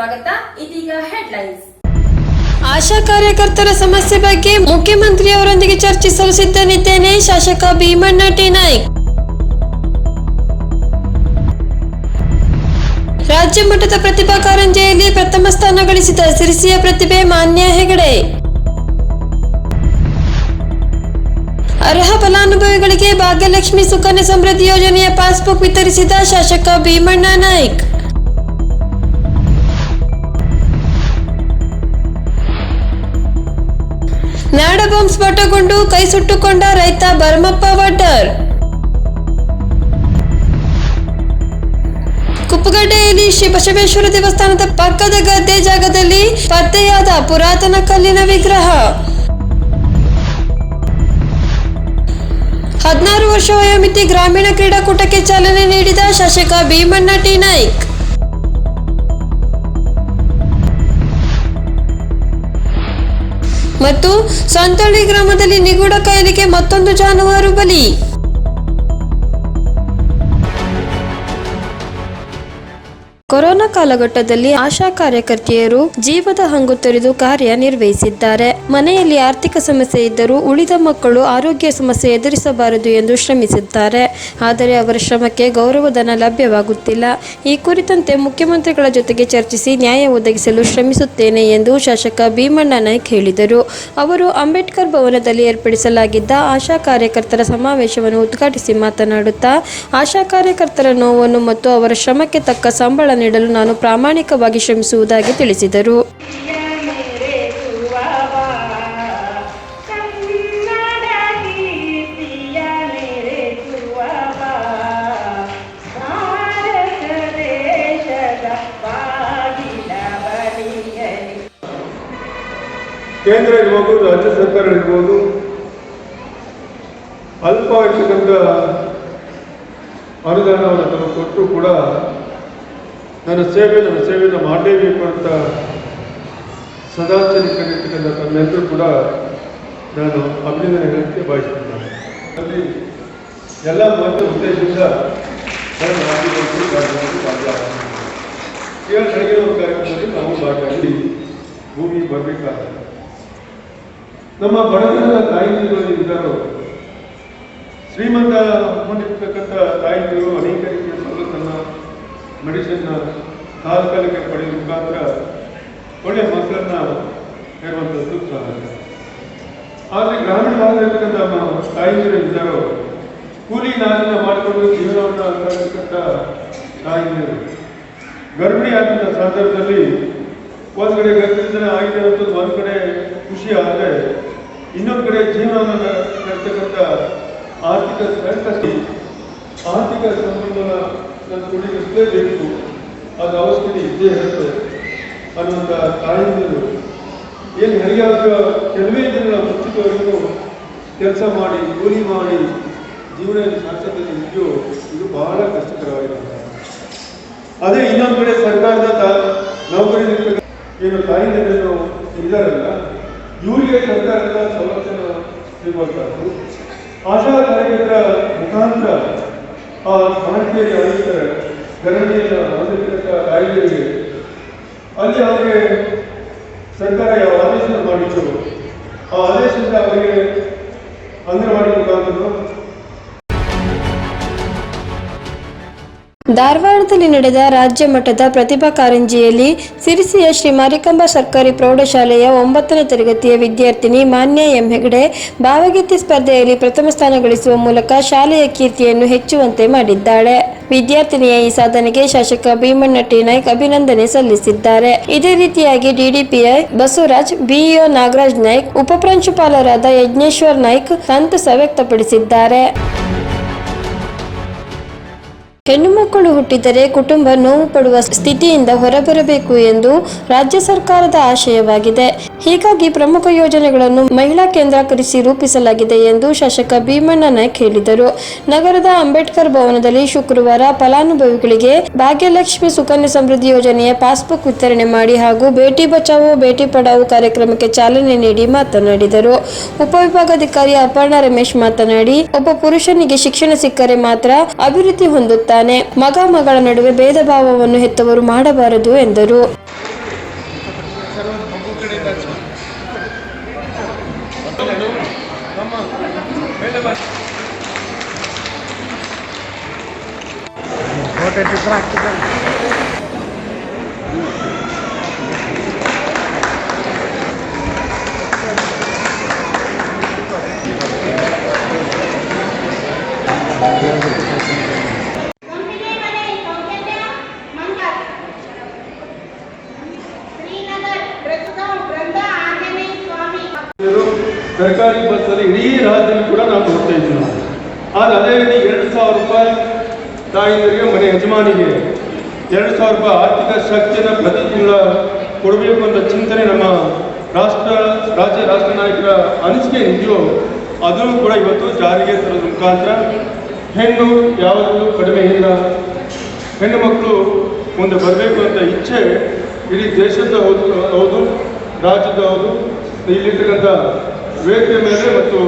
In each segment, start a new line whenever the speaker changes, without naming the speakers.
ಸ್ವಾಗತ. ಇದೀಗ ಹೆಡ್ಲೈನ್ಸ್
ಆಶಾ ಕಾರ್ಯಕರ್ತರ ಸಮಸ್ಯೆ ಬಗ್ಗೆ ಮುಖ್ಯಮಂತ್ರಿಯವರೊಂದಿಗೆ ಚರ್ಚಿಸಲು ಸಿದ್ಧನಿದ್ದೇನೆ ಶಾಸಕ ಭೀಮಣ್ಣ ಟಿ ನಾಯ್ಕ್. ರಾಜ್ಯ ಮಟ್ಟದ ಪ್ರತಿಭಾ ಕಾರಂಜಿಯಲ್ಲಿ ಪ್ರಥಮ ಸ್ಥಾನ ಗಳಿಸಿದ ಸಿರಿಸಿಯ ಪ್ರತಿಭೆ ಮಾನ್ಯ ಹೆಗಡೆ. ಅರ್ಹ ಫಲಾನುಭವಿಗಳಿಗೆ ಭಾಗ್ಯಲಕ್ಷ್ಮಿ ಸುಕನ್ಯಾ ಸಮೃದ್ಧಿ ಯೋಜನೆಯ ಪಾಸ್ಬುಕ್ ವಿತರಿಸಿದ ಶಾಸಕ ಭೀಮಣ್ಣ ನಾಯ್ಕ್. ನಾಡ ಬಾಂಬ್ ಸ್ಫೋಟಗೊಂಡು ಕೈ ಸುಟ್ಟುಕೊಂಡ ರೈತ ಭರಮಪ್ಪ ವಡ್ಡರ್ ಕುಪ್ಪಗಡ್ಡೆಯಲ್ಲಿ ಶ್ರೀ ಬಸವೇಶ್ವರ ದೇವಸ್ಥಾನದ ಪಕ್ಕದ ಗದ್ದೆ ಜಾಗದಲ್ಲಿ ಪತ್ತೆಯಾದ ಪುರಾತನ ಕಲ್ಲಿನ ವಿಗ್ರಹ. ಹದಿನಾರು ವರ್ಷ ವಯೋಮಿತಿ ಗ್ರಾಮೀಣ ಕ್ರೀಡಾಕೂಟಕ್ಕೆ ಚಾಲನೆ ನೀಡಿದ ಶಾಸಕ ಭೀಮಣ್ಣ ಟಿ ನಾಯ್ಕ್. ಸಂತಳ್ಳಿ ಗ್ರಾಮದಲ್ಲಿ ನಿಗೂಢ ಕಾಯಿಲೆಗೆ ಮತ್ತೊಂದು ಜಾನುವಾರು ಬಲಿ. ಕೊರೋನಾ ಕಾಲಘಟ್ಟದಲ್ಲಿ ಆಶಾ ಕಾರ್ಯಕರ್ತೆಯರು ಜೀವದ ಹಂಗು ತೊರೆದು ಕಾರ್ಯ ನಿರ್ವಹಿಸಿದ್ದಾರೆ. ಮನೆಯಲ್ಲಿ ಆರ್ಥಿಕ ಸಮಸ್ಯೆ ಇದ್ದರೂ ಉಳಿದ ಮಕ್ಕಳು ಆರೋಗ್ಯ ಸಮಸ್ಯೆ ಎದುರಿಸಬಾರದು ಎಂದು ಶ್ರಮಿಸಿದ್ದಾರೆ. ಆದರೆ ಅವರ ಶ್ರಮಕ್ಕೆ ಗೌರವಧನ ಲಭ್ಯವಾಗುತ್ತಿಲ್ಲ. ಈ ಕುರಿತಂತೆ ಮುಖ್ಯಮಂತ್ರಿಗಳ ಜೊತೆಗೆ ಚರ್ಚಿಸಿ ನ್ಯಾಯ ಒದಗಿಸಲು ಶ್ರಮಿಸುತ್ತೇನೆ ಎಂದು ಶಾಸಕ ಭೀಮಣ್ಣ ನಾಯ್ಕ್ ಹೇಳಿದರು. ಅವರು ಅಂಬೇಡ್ಕರ್ ಭವನದಲ್ಲಿ ಏರ್ಪಡಿಸಲಾಗಿದ್ದ ಆಶಾ ಕಾರ್ಯಕರ್ತರ ಸಮಾವೇಶವನ್ನು ಉದ್ಘಾಟಿಸಿ ಮಾತನಾಡುತ್ತಾ, ಆಶಾ ಕಾರ್ಯಕರ್ತರ ನೋವನ್ನು ಮತ್ತು ಅವರ ಶ್ರಮಕ್ಕೆ ತಕ್ಕ ಸಂಬಳ ನೀಡಲು ನಾನು ಪ್ರಾಮಾಣಿಕವಾಗಿ ಶ್ರಮಿಸುವುದಾಗಿ ತಿಳಿಸಿದರು.
ಕೇಂದ್ರ ಇರ್ಬೋದು ರಾಜ್ಯ ಸರ್ಕಾರ ಇರ್ಬೋದು ಅಲ್ಪ ಇರ್ತಕ್ಕಂಥ ಅನುದಾನವನ್ನು ತಂದು ಕೊಟ್ಟು ಕೂಡ ನನ್ನ ಸೇವೆ ನನ್ನ ಸೇವೆಯನ್ನು ಮಾಡಲೇಬೇಕು ಅಂತ ಸದಾಚರಿಕರಿರ್ತಕ್ಕಂಥ ತಮ್ಮೆಲ್ಲರೂ ಕೂಡ ನಾನು ಅಭಿನಂದನೆ ಹೇಳಕ್ಕೆ ಬಯಸುತ್ತೇನೆ ಅಲ್ಲಿ ಎಲ್ಲ ಒಂದು ಉದ್ದೇಶದಿಂದ ನಾನು ಭಾಗವಹಿಸಿ ಭಾಗವಹಿಸಿದ್ದೇನೆ. ಈಗ ಬೆಳಗ್ಗೆ ಒಂದು ಕಾರ್ಯಕ್ರಮದಲ್ಲಿ ನಾವು ಭಾಗವಹಿಸಿ ಭೂಮಿ ಬರಬೇಕಾದ ನಮ್ಮ ಬಡತನದ ತಾಯಂದಿರು ಇದ್ದಾರೋ ಶ್ರೀಮಂತ ಹೊಂದಿರ್ತಕ್ಕಂಥ ತಾಯಿಂದಿರು ಅನೇಕ ರೀತಿಯ ಮೆಡಿಸಿನ್ನ ತಾತ್ಕಾಲಿಕ ಪಡೆಯುವ ಮುಖಾಂತರ ಒಳ್ಳೆಯ ಮಕ್ಕಳನ್ನ ಹೇರುವಂಥದ್ದು ಸಾಧ್ಯ ಆದರೆ ಗ್ರಾಮೀಣ ಭಾಗದಲ್ಲಿರ್ತಕ್ಕಂಥ ನಮ್ಮ ತಾಯಿಯರು ಇದ್ದಾರೋ, ಕೂಲಿ ನಾಲಿನ ಮಾಡಿಕೊಂಡು ಜೀವನವನ್ನು ಸಾಗಿಸ್ತಕ್ಕಂಥ ತಾಯಿಯರು ಗರ್ಭಿಣಿ ಆದಂಥ ಸಂದರ್ಭದಲ್ಲಿ ಒಂದು ಕಡೆ ಗರ್ಭಿಣಿತನ ಆಗಿದೆ ಅಂತ ಒಂದು ಕಡೆ ಖುಷಿ ಆದರೆ ಇನ್ನೊಂದು ಕಡೆ ಜೀವನವನ್ನು ನಡೆಸ್ತಕ್ಕಂಥ ಆರ್ಥಿಕ ಸಂಕಷ್ಟಿ ಆರ್ಥಿಕ ಸಂಬಂಧನ ನಾನು ಬೇಕು. ಅದು ಅವಶ್ಯಕತೆ ಇದ್ದೇ ಇರುತ್ತೆ ಅನ್ನುವಂಥ ತಾಯಂದಿರು ಏನು ಹರಿಯಾದ ಕೆಲವೇ ದಿನಗಳ ಮುಂಚಿತವರೆಗೂ ಕೆಲಸ ಮಾಡಿ, ಕೂಲಿ ಮಾಡಿ ಜೀವನ ಸಾರ್ಥಕತೆ ಇದೆಯೋ ಇದು ಬಹಳ ಕಷ್ಟಕರವಾಗಿರುತ್ತೆ ಅದೇ ಇನ್ನೊಂದು ಕಡೆ ಸರ್ಕಾರದ ನೌಕರಿ ಏನು ತಾಯಿಗಳು ಇದ್ದಾರಲ್ಲ, ಇವರಿಗೆ ಸರ್ಕಾರದ ಸವಲತ್ತನ್ನು ಸಿಗುವಂಥದ್ದು ಆಶಾ ಕಾರ್ಯಕರ್ತರ ಮುಖಾಂತರ ಆ ಭಾರತೀಯ ಆಯುಕ್ತರ ಗಣನೆಯನ್ನು ಹೊಂದಿರತಕ್ಕ ತಾಯಿಗಳಿಗೆ ಅಲ್ಲಿ ಅವರಿಗೆ ಸರ್ಕಾರ ಯಾವ ಆದೇಶ ಮಾಡಿತ್ತು? ಆ ಆದೇಶದಿಂದ ಅವರಿಗೆ ಅಂಗನವಾಡಿ
ಧಾರವಾಡದಲ್ಲಿ ನಡೆದ ರಾಜ್ಯ ಮಟ್ಟದ ಪ್ರತಿಭಾ ಕಾರಂಜಿಯಲ್ಲಿ ಸಿರಿಸಿಯ ಶ್ರೀ ಮಾರಿಕಾಂಬಾ ಸರ್ಕಾರಿ ಪ್ರೌಢಶಾಲೆಯ ಒಂಬತ್ತನೇ ತರಗತಿಯ ವಿದ್ಯಾರ್ಥಿನಿ ಮಾನ್ಯ ಎಂ. ಹೆಗಡೆ ಭಾವಗೀತೆ ಸ್ಪರ್ಧೆಯಲ್ಲಿ ಪ್ರಥಮ ಸ್ಥಾನ ಗಳಿಸುವ ಮೂಲಕ ಶಾಲೆಯ ಕೀರ್ತಿಯನ್ನು ಹೆಚ್ಚುವಂತೆ ಮಾಡಿದ್ದಾಳೆ. ವಿದ್ಯಾರ್ಥಿನಿಯ ಈ ಸಾಧನೆಗೆ ಶಾಸಕ ಭೀಮಣ್ಣ ಟಿ ನಾಯ್ಕ್ ಅಭಿನಂದನೆ ಸಲ್ಲಿಸಿದ್ದಾರೆ. ಇದೇ ರೀತಿಯಾಗಿ ಡಿಡಿಪಿಐ ಬಸವರಾಜ್, ಬಿಇಒ ನಾಗರಾಜ್ ನಾಯ್ಕ್ ಉಪಪ್ರಾಂಶುಪಾಲರಾದ ಯಜ್ಞೇಶ್ವರ್ ನಾಯ್ಕ್ ಸಂತಸ ವ್ಯಕ್ತಪಡಿಸಿದ್ದಾರೆ. ಹೆಣ್ಣು ಮಕ್ಕಳು ಹುಟ್ಟಿದರೆ ಕುಟುಂಬ ನೋವು ಪಡುವ ಸ್ಥಿತಿಯಿಂದ ಹೊರಬರಬೇಕು ಎಂದು ರಾಜ್ಯ ಸರ್ಕಾರದ ಆಶಯವಾಗಿದೆ. ಹೀಗಾಗಿ ಪ್ರಮುಖ ಯೋಜನೆಗಳನ್ನು ಮಹಿಳಾ ಕೇಂದ್ರೀಕರಿಸಿ ರೂಪಿಸಲಾಗಿದೆ ಎಂದು ಶಾಸಕ ಭೀಮಣ್ಣ ನಾಯ್ಕ್ ಹೇಳಿದರು. ನಗರದ ಅಂಬೇಡ್ಕರ್ ಭವನದಲ್ಲಿ ಶುಕ್ರವಾರ ಫಲಾನುಭವಿಗಳಿಗೆ ಭಾಗ್ಯಲಕ್ಷ್ಮಿ ಸುಕನ್ಯಾ ಸಮೃದ್ಧಿ ಯೋಜನೆಯ ಪಾಸ್ಬುಕ್ ವಿತರಣೆ ಮಾಡಿ ಹಾಗೂ ಬೇಟಿ ಬಚಾವೋ, ಬೇಟಿ ಪಡಾವೋ ಕಾರ್ಯಕ್ರಮಕ್ಕೆ ಚಾಲನೆ ನೀಡಿ ಮಾತನಾಡಿದರು. ಉಪವಿಭಾಗಾಧಿಕಾರಿ ಅಪರ್ಣಾ ರಮೇಶ್ ಮಾತನಾಡಿ, ಒಬ್ಬ ಪುರುಷನಿಗೆ ಶಿಕ್ಷಣ ಸಿಕ್ಕರೆ ಮಾತ್ರ ಅಭಿವೃದ್ಧಿ ಹೊಂದುತ್ತಾನೆ ಹೇಳಿದ್ದಾನೆ ಮಗ ಮಗಳ ನಡುವೆ ಭೇದ ಭಾವವನ್ನು ಹೆತ್ತವರು ಮಾಡಬಾರದು ಎಂದರು.
ಕಂಪಿನಿ ಮನೆ ಸೌಜನ್ಯ ಮಂಗಲ್ ಶ್ರೀನಗರ್ ಪ್ರಸ್ತುತ ಬೃಂದ ಆಂಜನೇಯ ಸ್ವಾಮಿ
ಇವರು ಸರ್ಕಾರಿ ಬಸ್ಸಲ್ಲಿ ಇಡೀ ರಾಜ್ಯದಲ್ಲಿ ಕೂಡ ನಾವು ನೋಡ್ತಾ ಇದ್ದೀವಿ ನಾವು ಆದರೆ ಅದೇ ರೀತಿ ಎರಡು ಸಾವಿರ ರೂಪಾಯಿ ತಾಯಿಯರಿಗೆ, ಮನೆ ಯಜಮಾನಿಗೆ ಎರಡು ಸಾವಿರ ರೂಪಾಯಿ ಆರ್ಥಿಕ ಶಕ್ತಿಯನ್ನು ಪ್ರತಿ ತಿಂಗಳ ಕೊಡಬೇಕು ಅಂತ ಚಿಂತನೆ ನಮ್ಮ ರಾಷ್ಟ್ರ, ರಾಜ್ಯ ರಾಷ್ಟ್ರ ನಾಯಕರ ಅನಿಸಿಕೆ ಇದೆಯೋ ಅದನ್ನು ಕೂಡ ಇವತ್ತು ಜಾರಿಗೆ ತರೋದ್ರ ಮುಖಾಂತರ ಹೆಣ್ಣು ಯಾವುದೂ ಕಡಿಮೆ ಇಲ್ಲ. ಹೆಣ್ಣು ಮಕ್ಕಳು ಮುಂದೆ ಬರಬೇಕು ಅಂತ ಇಚ್ಛೆ ಇಡೀ ದೇಶದ ಹೌದು ಹೌದು ರಾಜ್ಯದ ಹೌದು. ಇಲ್ಲಿರ್ತಕ್ಕಂಥ ವೇದಿಕೆ ಮೇಲೆ ಮತ್ತು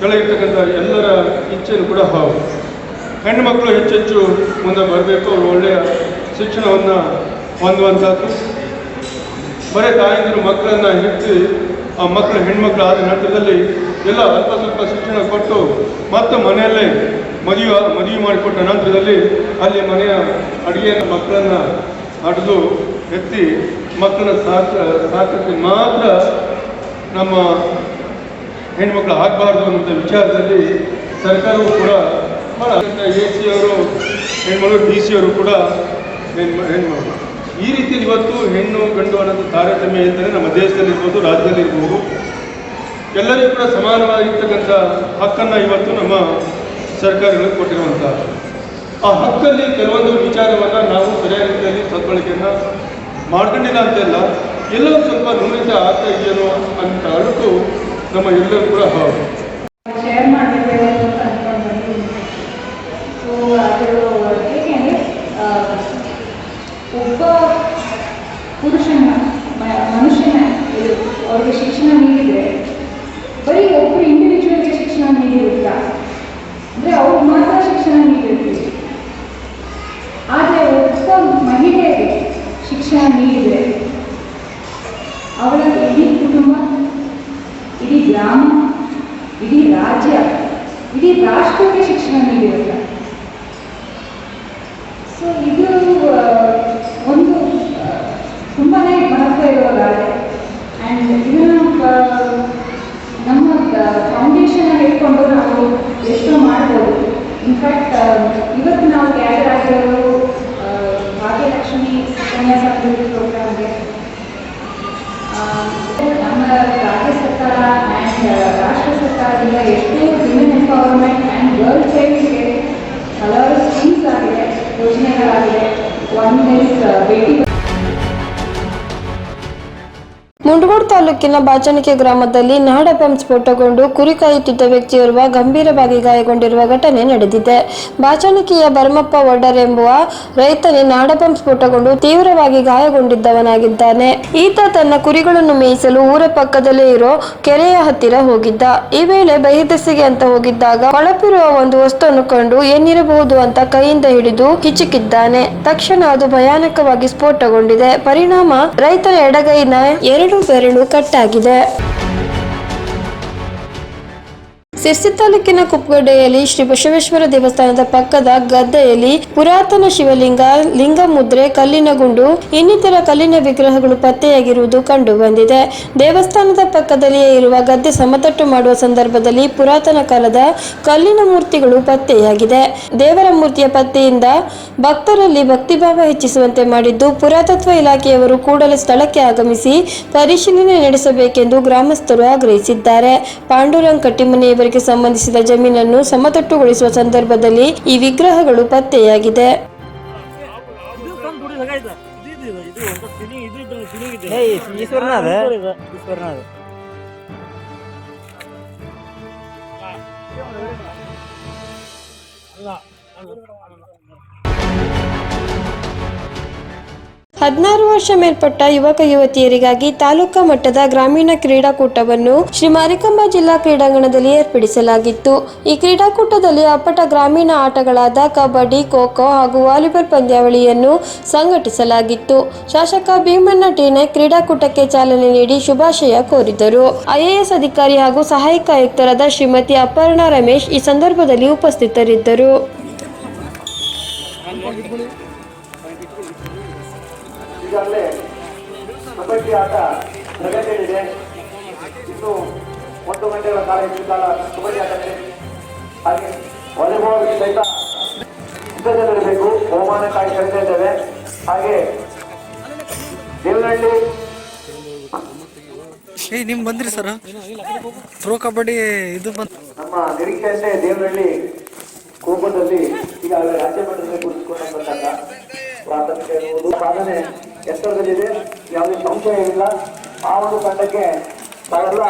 ಕೆಳಗಿರ್ತಕ್ಕಂಥ ಎಲ್ಲರ ಇಚ್ಛೆಯೂ ಕೂಡ ಹೌದು ಹೆಣ್ಣು ಮಕ್ಕಳು ಹೆಚ್ಚೆಚ್ಚು ಮುಂದೆ ಬರಬೇಕು, ಅವರು ಒಳ್ಳೆಯ ಶಿಕ್ಷಣವನ್ನು ಹೊಂದುವಂಥದ್ದು. ಬರೀ ತಾಯಂದಿರು ಮಕ್ಕಳನ್ನು ಹೆಚ್ಚಿ ಆ ಮಕ್ಕಳು ಹೆಣ್ಮಕ್ಳು ಆದ ನಂತರದಲ್ಲಿ ಎಲ್ಲ ಅಲ್ಪ ಸ್ವಲ್ಪ ಶಿಕ್ಷಣ ಕೊಟ್ಟು ಮತ್ತೆ ಮನೆಯಲ್ಲೇ ಮದುವೆ ಮದುವೆ ಮಾಡಿಕೊಟ್ಟ ನಂತರದಲ್ಲಿ ಅಲ್ಲಿ ಮನೆಯ ಅಡುಗೆಯನ್ನು ಮಕ್ಕಳನ್ನು ಅಡಿದು ಎತ್ತಿ ಮಕ್ಕಳ ಸಾಕ ಸಾಕಕ್ಕೆ ಮಾತ್ರ ನಮ್ಮ ಹೆಣ್ಮಕ್ಳು ಆಗಬಾರ್ದು ಅನ್ನೋದ ವಿಚಾರದಲ್ಲಿ ಸರ್ಕಾರವು ಕೂಡ ಎ ಸಿ ಅವರು, ಹೆಣ್ಮಗಳು ಡಿ ಸಿ ಅವರು ಕೂಡ ಹೆಣ್ಮ, ಹೆಣ್ಮಗಳು. ಈ ರೀತಿ ಇವತ್ತು ಹೆಣ್ಣು, ಗಂಡು ಅನ್ನೋದು ತಾರತಮ್ಯ ಇದ್ದರೆ ನಮ್ಮ ದೇಶದಲ್ಲಿರ್ಬೋದು ರಾಜ್ಯದಲ್ಲಿರ್ಬೋದು ಎಲ್ಲರಿಗೂ ಕೂಡ ಸಮಾನವಾಗಿರ್ತಕ್ಕಂಥ ಹಕ್ಕನ್ನು ಇವತ್ತು ನಮ್ಮ ಸರ್ಕಾರಗಳು ಕೊಟ್ಟಿರುವಂಥ ಆ ಹಕ್ಕಲ್ಲಿ ಕೆಲವೊಂದು ವಿಚಾರವನ್ನು ನಾವು ಸರಿಯಾದ ರೀತಿಯಲ್ಲಿ ಸದ್ಬಳಕೆಯನ್ನು ಮಾಡ್ಕೊಂಡಿಲ್ಲ ಅಂತೆಲ್ಲ ಎಲ್ಲೋ ಸ್ವಲ್ಪ ನುರಿತ ಆಗ್ತಾ ಇದೆಯೋ ಅಂತ ಅಳುಕು ನಮ್ಮ ಎಲ್ಲರೂ ಕೂಡ ಹೌದು
ಶೇರ್ ಮಾಡಬೇಕು ಅಂತ ಅನ್ಕೊಂಡು ಬಂದಿದ್ದೀನಿ ಸೊ ಅದು ಹೇಗೆಂದರೆ ಒಬ್ಬ ಪುರುಷನ ಮ- ಮನುಷ್ಯನ ಇದು ಅವ್ರಿಗೆ ಶಿಕ್ಷಣ ನೀಡಿದರೆ ಬರೀ ಒಬ್ಬರು ಇಂಡಿವಿಜುವಲ್ಗೆ ಶಿಕ್ಷಣ ನೀಡಿರುತ್ತಾ? ಅಂದರೆ ಅವ್ರಿಗೆ ಮಾತ್ರ ಶಿಕ್ಷಣ ನೀಡಿರ್ತೀವಿ ರಾಷ್ಟ್ರ ಸರ್ಕಾರದಿಂದ ಎಷ್ಟೋ ವಿಮೆನ್ ಎಂಪವರ್ಮೆಂಟ್ ಆ್ಯಂಡ್ ಗರ್ಲ್ ಚೈಲ್ಡ್ಗೆ ಹಲವಾರು ಸ್ಕೀಮ್ಸ್ ಆಗಿದೆ ಯೋಜನೆಗಳಾಗಿದೆ ಒನ್ ಇಸ್ ಬೇಟಿ
ಮುಂಡಗೋಡ್ ತಾಲೂಕಿನ ಬಾಚಣಿಕೆ ಗ್ರಾಮದಲ್ಲಿ ನಾಡ ಪಂಪ್ ಸ್ಫೋಟಗೊಂಡು ಕುರಿ ಕಾಯುತ್ತಿದ್ದ ವ್ಯಕ್ತಿಯೋರ್ವ ಗಂಭೀರವಾಗಿ ಗಾಯಗೊಂಡಿರುವ ಘಟನೆ ನಡೆದಿದೆ. ಬಾಚಣಿಕೆಯ ಭರಮಪ್ಪ ಒಡ್ಡರ್ ಎಂಬುವ ರೈತನೇ ನಾಡ ಪಂಪ್ ಸ್ಫೋಟಗೊಂಡು ತೀವ್ರವಾಗಿ ಗಾಯಗೊಂಡಿದ್ದವನಾಗಿದ್ದಾನೆ. ಈತ ತನ್ನ ಕುರಿಗಳನ್ನು ಮೇಯಿಸಲು ಊರ ಪಕ್ಕದಲ್ಲೇ ಇರೋ ಕೆರೆಯ ಹತ್ತಿರ ಹೋಗಿದ್ದ. ಈ ವೇಳೆ ಬಹಿರ್ದೆಸೆಗೆ ಅಂತ ಹೋಗಿದ್ದಾಗ ಹೊಳಪಿರುವ ಒಂದು ವಸ್ತುವನ್ನು ಕಂಡು ಏನಿರಬಹುದು ಅಂತ ಕೈಯಿಂದ ಹಿಡಿದು ಕಿಚುಕಿದ್ದಾನೆ ತಕ್ಷಣ ಅದು ಭಯಾನಕವಾಗಿ ಸ್ಫೋಟಗೊಂಡಿದೆ. ಪರಿಣಾಮ ರೈತನ ಎಡಗೈನ ಎರಡು ಬೆರಳು ಕಟ್ಟಾಗಿದೆ. ಸಿರ್ಸಿ ತಾಲೂಕಿನ ಕುಪ್ಪಗಡ್ಡೆಯಲ್ಲಿ ಶ್ರೀ ಬಸವೇಶ್ವರ ದೇವಸ್ಥಾನದ ಪಕ್ಕದ ಗದ್ದೆಯಲ್ಲಿ ಪುರಾತನ ಶಿವಲಿಂಗ ಲಿಂಗ ಮುದ್ರೆ ಕಲ್ಲಿನ ಗುಂಡು, ಇನ್ನಿತರ ಕಲ್ಲಿನ ವಿಗ್ರಹಗಳು ಪತ್ತೆಯಾಗಿರುವುದು ಕಂಡು ಬಂದಿದೆ. ದೇವಸ್ಥಾನದ ಪಕ್ಕದಲ್ಲಿಯೇ ಇರುವ ಗದ್ದೆ ಸಮತಟ್ಟು ಮಾಡುವ ಸಂದರ್ಭದಲ್ಲಿ ಪುರಾತನ ಕಾಲದ ಕಲ್ಲಿನ ಮೂರ್ತಿಗಳು ಪತ್ತೆಯಾಗಿದೆ. ದೇವರ ಮೂರ್ತಿಯ ಪತ್ತೆಯಿಂದ ಭಕ್ತರಲ್ಲಿ ಭಕ್ತಿಭಾವ ಹೆಚ್ಚಿಸುವಂತೆ ಮಾಡಿದ್ದು ಪುರಾತತ್ವ ಇಲಾಖೆಯವರು ಕೂಡಲೇ ಸ್ಥಳಕ್ಕೆ ಆಗಮಿಸಿ ಪರಿಶೀಲನೆ ನಡೆಸಬೇಕೆಂದು ಗ್ರಾಮಸ್ಥರು ಆಗ್ರಹಿಸಿದ್ದಾರೆ. ಪಾಂಡುರಂಗ್ ಕಟ್ಟಿಮನೆಯವರಿಗೆ ಸಂಬಂಧಿಸಿದ ಜಮೀನನ್ನು ಸಮತಟ್ಟುಗೊಳಿಸುವ ಸಂದರ್ಭದಲ್ಲಿ ಈ ವಿಗ್ರಹಗಳು ಪತ್ತೆಯಾಗಿದೆ
ಅಲ್ಲ.
ಹದಿನಾರು ವರ್ಷ ಮೇಲ್ಪಟ್ಟ ಯುವಕ ಯುವತಿಯರಿಗಾಗಿ ತಾಲೂಕಾ ಮಟ್ಟದ ಗ್ರಾಮೀಣ ಕ್ರೀಡಾಕೂಟವನ್ನು ಶ್ರೀ ಮಾರಿಕಂಬ ಜಿಲ್ಲಾ ಕ್ರೀಡಾಂಗಣದಲ್ಲಿ ಏರ್ಪಡಿಸಲಾಗಿತ್ತು. ಈ ಕ್ರೀಡಾಕೂಟದಲ್ಲಿ ಅಪ್ಪಟ ಗ್ರಾಮೀಣ ಆಟಗಳಾದ ಕಬಡ್ಡಿ, ಖೋಖೋ ಹಾಗೂ ವಾಲಿಬಾಲ್ ಪಂದ್ಯಾವಳಿಯನ್ನು ಸಂಘಟಿಸಲಾಗಿತ್ತು. ಶಾಸಕ ಭೀಮಣ್ಣ ಟೀನೆ ಕ್ರೀಡಾಕೂಟಕ್ಕೆ ಚಾಲನೆ ನೀಡಿ ಶುಭಾಶಯ ಕೋರಿದರು. ಐಎಎಸ್ ಅಧಿಕಾರಿ ಹಾಗೂ ಸಹಾಯಕ ಆಯುಕ್ತರಾದ ಶ್ರೀಮತಿ ಅಪರ್ಣಾ ರಮೇಶ್ ಈ ಸಂದರ್ಭದಲ್ಲಿ ಉಪಸ್ಥಿತರಿದ್ದರು.
ಆಟ ಪ್ರಗತಿಯಲ್ಲಿದೆ. ಇನ್ನು ಒಂದು ಗಂಟೆಗಳ ಕಾಲ ಹೆಚ್ಚು ಕಾಲ ಕಬಡ್ಡಿ ಆಟಕ್ಕೆ ಇದೆ ಹಾಗೆ ವಾಲಿಬಾಲ್ ಸಹಿತ ಸಿದ್ಧತೆಗಳಿರಬೇಕು ಬಹುಮಾನ ಕರೀತಾ ಇದ್ದೇವೆ. ಹಾಗೆ ದೇವನಹಳ್ಳಿ
ಏ ನಿಮ್ ಬಂದ್ರಿ ಸರ್. ಪ್ರೋ ಕಬಡ್ಡಿ ಇದು ಬಂತು
ನಮ್ಮ ನಿರೀಕ್ಷೆಯಂತೆ ದೇವನಹಳ್ಳಿ ಕೋಪದಲ್ಲಿ ಈಗಾಗಲೇ ರಾಜ್ಯ ಮಟ್ಟದಲ್ಲಿ ಗುರುತಿಸಿಕೊಂಡು ಬಂದಾಗ ಪ್ರಾಥಮಿಕ ಸಾಧನೆ ಎತ್ತರದಲ್ಲಿದೆ. ಯಾವುದೇ ಸಂಶಯ ಇಲ್ಲ. ಆ ಒಂದು ತಂಡಕ್ಕೆ ತಾವೆಲ್ಲ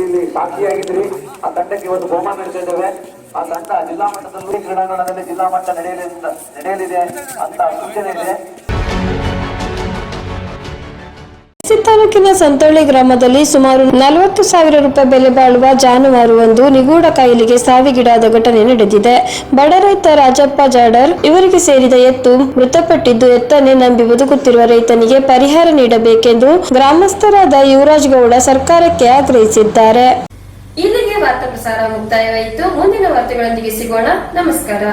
ಇಲ್ಲಿ ಸಾಕ್ಷಿಯಾಗಿದ್ರಿ ಆ ತಂಡಕ್ಕೆ ಇವತ್ತು ಬಹುಮಾನ ನೀಡ್ತಾ ಇದ್ದೇವೆ. ಆ ತಂಡ ಜಿಲ್ಲಾ ಮಟ್ಟದಲ್ಲಿ ಕ್ರೀಡಾಂಗಣದಲ್ಲಿ ಜಿಲ್ಲಾ ಮಟ್ಟ ನಡೆಯಲಿ ನಡೆಯಲಿದೆ ಅಂತ ಸೂಚನೆ ಇದೆ.
ಸಿ ತಾಲೂಕಿನ ಸಂತೋಳಿ ಗ್ರಾಮದಲ್ಲಿ ಸುಮಾರು ನಲವತ್ತು ಸಾವಿರ ರೂಪಾಯಿ ಬೆಲೆ ಬಾಳುವ ಜಾನುವಾರು ಒಂದು ನಿಗೂಢ ಕಾಯಿಲೆಗೆ ಸಾವಿಗೀಡಾದ ಘಟನೆ ನಡೆದಿದೆ. ಬಡ ರೈತ ರಾಜಪ್ಪ ಜಾಡರ್ ಇವರಿಗೆ ಸೇರಿದ ಎತ್ತು ಮೃತಪಟ್ಟಿದ್ದು ಎತ್ತನ್ನೇ ನಂಬಿ ಬದುಕುತ್ತಿರುವ ರೈತನಿಗೆ ಪರಿಹಾರ ನೀಡಬೇಕೆಂದು ಗ್ರಾಮಸ್ಥರಾದ ಯುವರಾಜ್ ಗೌಡ ಸರ್ಕಾರಕ್ಕೆ ಆಗ್ರಹಿಸಿದ್ದಾರೆ.
ಇಲ್ಲಿಗೆ ವಾರ್ತಾ ಪ್ರಸಾರ ಮುಕ್ತಾಯವಾಯಿತು. ಮುಂದಿನ ವಾರ್ತೆಗಳೊಂದಿಗೆ ಸಿಗೋಣ. ನಮಸ್ಕಾರ.